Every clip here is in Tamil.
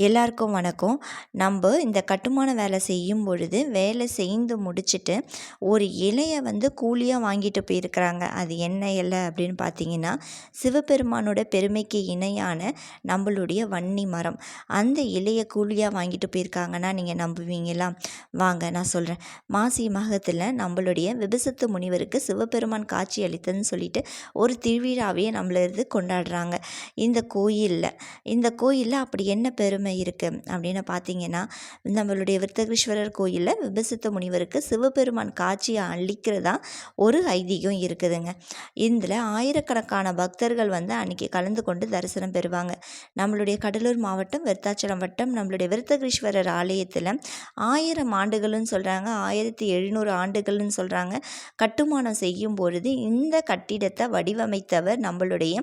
எல்லாருக்கும் வணக்கம். நம்ம இந்த கட்டுமான வேலை செய்யும் பொழுது வேலை செய்து முடிச்சுட்டு ஒரு இலையை வந்து கூலியாக வாங்கிட்டு போயிருக்கிறாங்க. அது என்ன இலை அப்படின்னு பார்த்தீங்கன்னா சிவபெருமானோட பெருமைக்கு இணையான நம்மளுடைய வன்னி மரம். அந்த இலையை கூலியாக வாங்கிட்டு போயிருக்காங்கன்னா நீங்கள் நம்புவீங்களா? வாங்க நான் சொல்கிறேன் மாசி மகத்தில் நம்மளுடைய விபசத்து முனிவருக்கு சிவபெருமான் காட்சி அளித்ததுன்னு சொல்லிட்டு ஒரு திருவிழாவையே நம்மளது கொண்டாடுறாங்க. இந்த கோயிலில் இந்த கோயிலில் அப்படி என்ன பெருமை பெருமை இருக்குது அப்படின்னு பார்த்தீங்கன்னா நம்மளுடைய விருத்தகிருஷ்வரர் கோயிலில் விபசித்த முனிவருக்கு சிவபெருமான் காட்சியை அளிக்கிறதா ஒரு ஐதீகம் இருக்குதுங்க. இதில் ஆயிரக்கணக்கான பக்தர்கள் வந்து அன்றைக்கி கலந்து கொண்டு தரிசனம் பெறுவாங்க. நம்மளுடைய கடலூர் மாவட்டம் விருத்தாச்சலம் வட்டம் நம்மளுடைய விருத்தகிருஷ்வரர் ஆலயத்தில் ஆயிரம் ஆண்டுகள்னு சொல்கிறாங்க ஆயிரத்தி எழுநூறு ஆண்டுகள்னு சொல்கிறாங்க கட்டுமானம் செய்யும் பொழுது இந்த கட்டிடத்தை வடிவமைத்தவர் நம்மளுடைய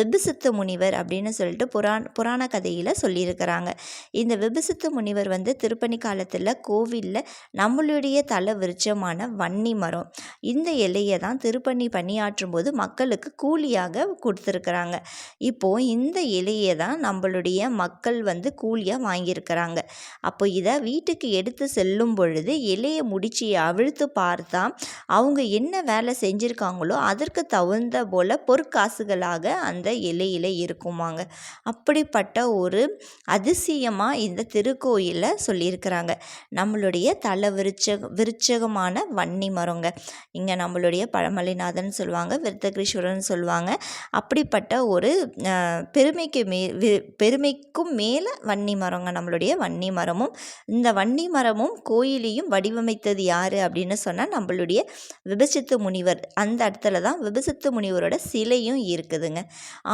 விபசித்த முனிவர் அப்படின்னு சொல்லிட்டு புராண புராண கதையில் சொல்லியிருக்கிறாங்க. இந்த விபசித்து முனிவர் வந்து திருப்பணி காலத்தில் கோவிலில் நம்மளுடைய தல விருட்சமான வன்னி மரம் இந்த இலையை தான் திருப்பணி பணியாற்றும் போது மக்களுக்கு கூலியாக கொடுத்துருக்குறாங்க. இப்போது இந்த இலையை தான் நம்மளுடைய மக்கள் வந்து கூலியாக வாங்கியிருக்கிறாங்க. அப்போ இதை வீட்டுக்கு எடுத்து செல்லும் பொழுது இலையை முடிச்சு அவிழ்த்து பார்த்தா அவங்க என்ன வேலை செஞ்சுருக்காங்களோ அதற்கு தகுந்த போல் பொற்காசுகளாக அந்த இலையில் இருக்குமாங்க. அப்படிப்பட்ட ஒரு அதிர்ஷ்ட அதிசயமாக இந்த திருக்கோயிலில் சொல்லியிருக்கிறாங்க. நம்மளுடைய தல விருச்சக விருச்சகமான வன்னி மரங்க. இங்கே நம்மளுடைய பழமலைநாதன் சொல்லுவாங்க விருத்தகிரீஸ்வரன் சொல்லுவாங்க. அப்படிப்பட்ட ஒரு பெருமைக்கு மே பெருமைக்கும் மேலே வன்னி மரங்க நம்மளுடைய வன்னி மரமும். இந்த வன்னி மரமும் கோயிலையும் வடிவமைத்தது யார் அப்படின்னு சொன்னால் நம்மளுடைய விபசித்து முனிவர். அந்த இடத்துல தான் விபசித்து முனிவரோட சிலையும் இருக்குதுங்க.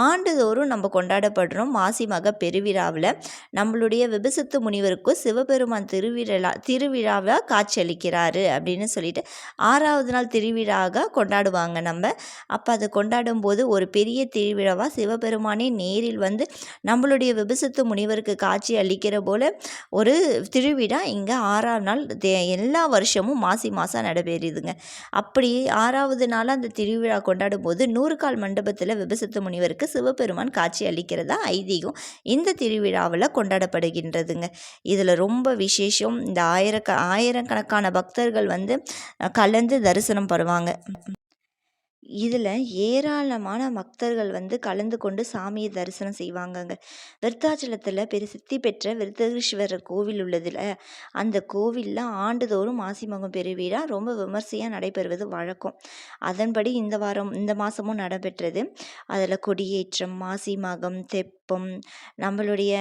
ஆண்டுதோறும் நம்ம கொண்டாடப்படுறோம் மாசி மக பெருவிழாவில் நம்மளுடைய விபசித்து முனிவருக்கும் சிவபெருமான் திருவிழா திருவிழாவாக காட்சியளிக்கிறாரு அப்படின்னு சொல்லிட்டு ஆறாவது நாள் திருவிழாவாக கொண்டாடுவாங்க நம்ம. அப்போ அதை கொண்டாடும் போது ஒரு பெரிய திருவிழாவாக சிவபெருமானே நேரில் வந்து நம்மளுடைய விபசித்து முனிவருக்கு காட்சி அளிக்கிற போல் ஒரு திருவிழா இங்கே ஆறாம் நாள் எல்லா வருஷமும் மாசி மாதம் நடைபெறுதுங்க. அப்படி ஆறாவது நாள் அந்த திருவிழா கொண்டாடும் போது நூறு மண்டபத்தில் விபசித்து முனிவருக்கு சிவபெருமான் காட்சி அளிக்கிறதா ஐதீகம். இந்த திருவிழாவில் கொண்டாடப்படுகின்றதுங்க. இதில் ரொம்ப விசேஷம் இந்த ஆயிரக்க ஆயிரக்கணக்கான பக்தர்கள் வந்து கலந்து தரிசனம் படுவாங்க. இதில் ஏராளமான பக்தர்கள் வந்து கலந்து கொண்டு சாமியை தரிசனம் செய்வாங்கங்க. விருத்தாச்சலத்தில் பிரசித்தி பெற்ற விருத்தகிருஷ்வரர் கோவில் உள்ளதில் அந்த கோவிலில் ஆண்டுதோறும் மாசிமகம் பெருவிழா ரொம்ப விமர்சையாக நடைபெறுவது வழக்கம். அதன்படி இந்த வாரம் இந்த மாதமும் நடைபெற்றது. அதில் கொடியேற்றம் மாசிமகம் தெப்பம் நம்மளுடைய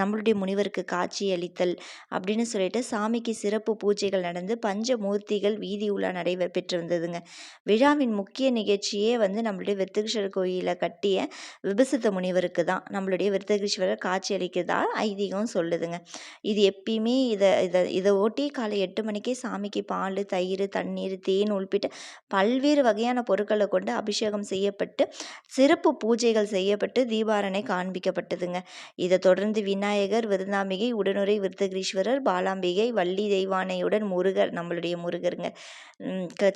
நம்மளுடைய முனிவருக்கு காட்சி அளித்தல் அப்படின்னு சொல்லிட்டு சாமிக்கு சிறப்பு பூஜைகள் நடந்து பஞ்சமூர்த்திகள் வீதி உலா நடைபெற்று வந்ததுங்க. விழாவின் முக்கிய முக்கிய நிகழ்ச்சியே வந்து நம்மளுடைய விருத்தகிருஷ்ணர் கோயிலில் கட்டிய விபசித்த முனிவருக்கு தான். நம்மளுடைய விருத்தகிருஷ்ணர் காட்சி அளிக்கிறதா ஐதீகம் சொல்லுதுங்க. இது எப்பயுமே இதை இதை இதை ஓட்டி காலை எட்டு மணிக்கே சாமிக்கு பால் தயிர் தண்ணீர் தேன் உள்பிட்டு பல்வேறு வகையான பொருட்களை கொண்டு அபிஷேகம் செய்யப்பட்டு சிறப்பு பூஜைகள் செய்யப்பட்டு தீபாரணை காண்பிக்கப்பட்டதுங்க. இதை தொடர்ந்து விநாயகர் விருந்தாம்பிகை உடனுரை விருத்தகிரீஸ்வரர் பாலாம்பிகை வள்ளி தெய்வானையுடன் முருகர் நம்மளுடைய முருகருங்க.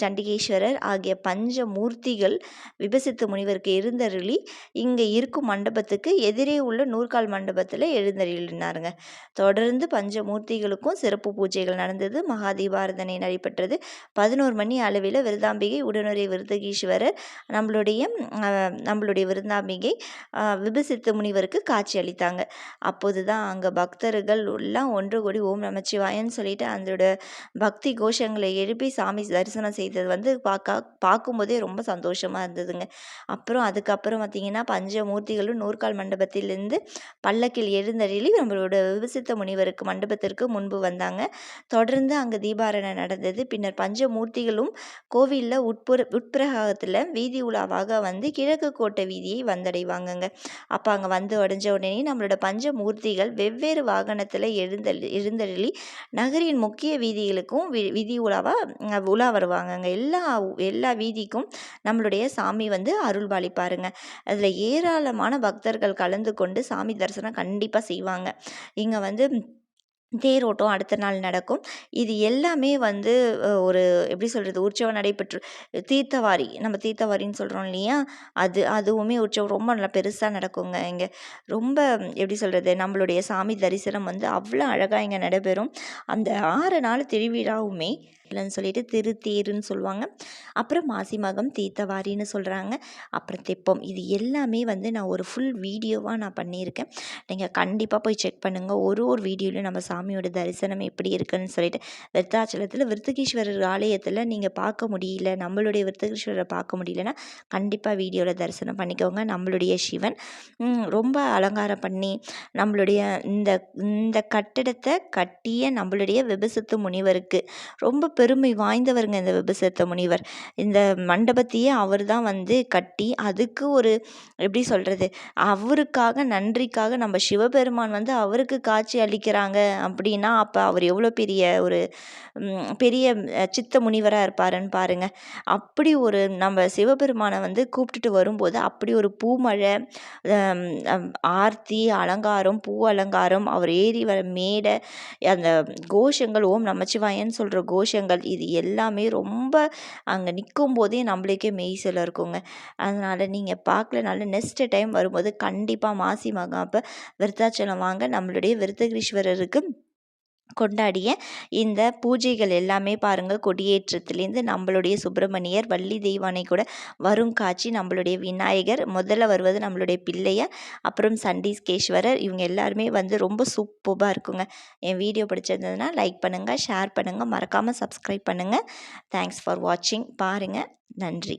சண்டிகேஸ்வரர் ஆகிய பஞ்ச மூர்த்திகள் விபசித்த முனிவருக்கு எழுந்தருளி இங்கே இருக்கும் மண்டபத்துக்கு எதிரே உள்ள நூற்கால் மண்டபத்தில் எழுந்தருளினாருங்க. தொடர்ந்து பஞ்சமூர்த்திகளுக்கும் சிறப்பு பூஜைகள் நடந்தது. மகா தீபாரதனை நடைபெற்றது. பதினோரு மணி அளவில் விருதாம்பிகை உடனுரை விருதகீஸ்வரர் நம்மளுடைய நம்மளுடைய விருந்தாம்பிகை விபசித்த முனிவருக்கு காட்சி அளித்தாங்க. அப்போது தான் அங்கே பக்தர்கள் எல்லாம் ஒன்று கூடி ஓம் நமச்சிவாயன்னு சொல்லிட்டு அதோட பக்தி கோஷங்களை எழுப்பி சாமி தரிசனம் செய்தது வந்து பார்க்க பார்க்கும்போதே ரொம்ப சந்தோஷமாக இருந்ததுங்க. அப்புறம் அதுக்கப்புறம் பார்த்திங்கன்னா பஞ்சமூர்த்திகளும் நூற்கால் மண்டபத்திலிருந்து பல்லக்கில் எழுந்தருளி நம்மளோட விபசித்த முனிவருக்கு மண்டபத்திற்கு முன்பு வந்தாங்க. தொடர்ந்து அங்கே தீபாரணை நடந்தது. பின்னர் பஞ்சமூர்த்திகளும் கோவிலில் உட்புற உட்பிரகாரத்தில் வீதி உலாவாக வந்து கிழக்கு கோட்டை வீதியை வந்தடைவாங்கங்க. அப்போ அங்கே வந்து உடஞ்ச உடனே நம்மளோட பஞ்சமூர்த்திகள் வெவ்வேறு வாகனத்தில் எழுந்தல் எழுந்தருளி நகரின் முக்கிய வீதிகளுக்கும் வீதி உலாவாக உலா வருவாங்கங்க. எல்லா எல்லா வீதிக்கும் நம்மளுடைய சாமி வந்து அருள் பாலிப்பாருங்க அதில் ஏராளமான பக்தர்கள் கலந்து கொண்டு சாமி தரிசனம் கண்டிப்பாக செய்வாங்க. இங்கே வந்து தேரோட்டம் அடுத்த நாள் நடக்கும். இது எல்லாமே வந்து ஒரு எப்படி சொல்கிறது உற்சவம் நடைபெற்று தீர்த்தவாரி நம்ம தீர்த்தவாரின்னு சொல்கிறோம் இல்லையா? அது அதுவுமே உற்சவம் ரொம்ப நல்லா பெருசாக நடக்குங்க இங்கே. ரொம்ப எப்படி சொல்கிறது நம்மளுடைய சாமி தரிசனம் வந்து அவ்வளோ அழகாக இங்கே நடைபெறும். அந்த ஆறு நாள் திருவிழாவுமே இல்லைன்னு சொல்லிட்டு திருத்தேருன்னு சொல்லுவாங்க. அப்புறம் மாசி மகம் தீர்த்தவாரின்னு சொல்கிறாங்க அப்புறம் தெப்பம். இது எல்லாமே வந்து நான் ஒரு ஃபுல் வீடியோவாக நான் பண்ணியிருக்கேன். நீங்கள் கண்டிப்பாக போய் செக் பண்ணுங்கள் ஒரு ஒரு வீடியோலையும் நம்ம சாமியோட தரிசனம் எப்படி இருக்குன்னு சொல்லிட்டு விருத்தாச்சலத்தில் விருத்தகீஸ்வரர் ஆலயத்தில் நீங்கள் பார்க்க முடியல நம்மளுடைய விருத்தகீஸ்வரரை பார்க்க முடியலன்னா கண்டிப்பாக வீடியோவில் தரிசனம் பண்ணிக்கோங்க. நம்மளுடைய சிவன் ரொம்ப அலங்காரம் பண்ணி நம்மளுடைய இந்த இந்த கட்டிடத்தை கட்டிய நம்மளுடைய விபசித்து முனிவருக்கு ரொம்ப பெருமை வாய்ந்தவருங்க இந்த விபசித்த முனிவர். இந்த மண்டபத்தையே அவர் தான் வந்து கட்டி அதுக்கு ஒரு எப்படி சொல்கிறது அவருக்காக நன்றிக்காக நம்ம சிவபெருமான் வந்து அவருக்கு காட்சி அளிக்கிறாங்க அப்படின்னா அப்போ அவர் எவ்வளோ பெரிய ஒரு பெரிய சித்த முனிவராக இருப்பாருன்னு பாருங்கள் அப்படி ஒரு நம்ம சிவபெருமானை வந்து கூப்பிட்டுட்டு வரும்போது அப்படி ஒரு பூமழை ஆர்த்தி அலங்காரம் பூ அலங்காரம் அவர் ஏறி வர மேடை அந்த கோஷங்கள் ஓம் நமச்சிவாயன்னு சொல்கிற கோஷங்கள் இது எல்லாமே ரொம்ப அங்கே நிற்கும் போதே நம்மளுக்கே மெய்சில் இருக்குங்க அதனால் நீங்கள் பார்க்கலனால நெக்ஸ்ட் டைம் வரும்போது கண்டிப்பாக மாசி மகம் அப்போ விருத்தாச்சலம் வாங்க. நம்மளுடைய விருத்தகிரீஸ்வரருக்கு கொண்டாடிய இந்த பூஜைகள் எல்லாமே பாருங்கள் கொடியேற்றத்துலேருந்து நம்மளுடைய சுப்பிரமணியர் வள்ளி தெய்வானை கூட வரும் காட்சி நம்மளுடைய விநாயகர் முதல்ல வருவது நம்மளுடைய பிள்ளையர் அப்புறம் சண்டீஸ்கேஸ்வரர் இவங்க எல்லாருமே வந்து ரொம்ப சூப்பராக இருக்குங்க. என் வீடியோ பிடிச்சிருந்ததுன்னா லைக் பண்ணுங்கள் ஷேர் பண்ணுங்கள் மறக்காமல் சப்ஸ்கிரைப் பண்ணுங்கள் தேங்க்ஸ் ஃபார் வாட்சிங் பாருங்கள் நன்றி.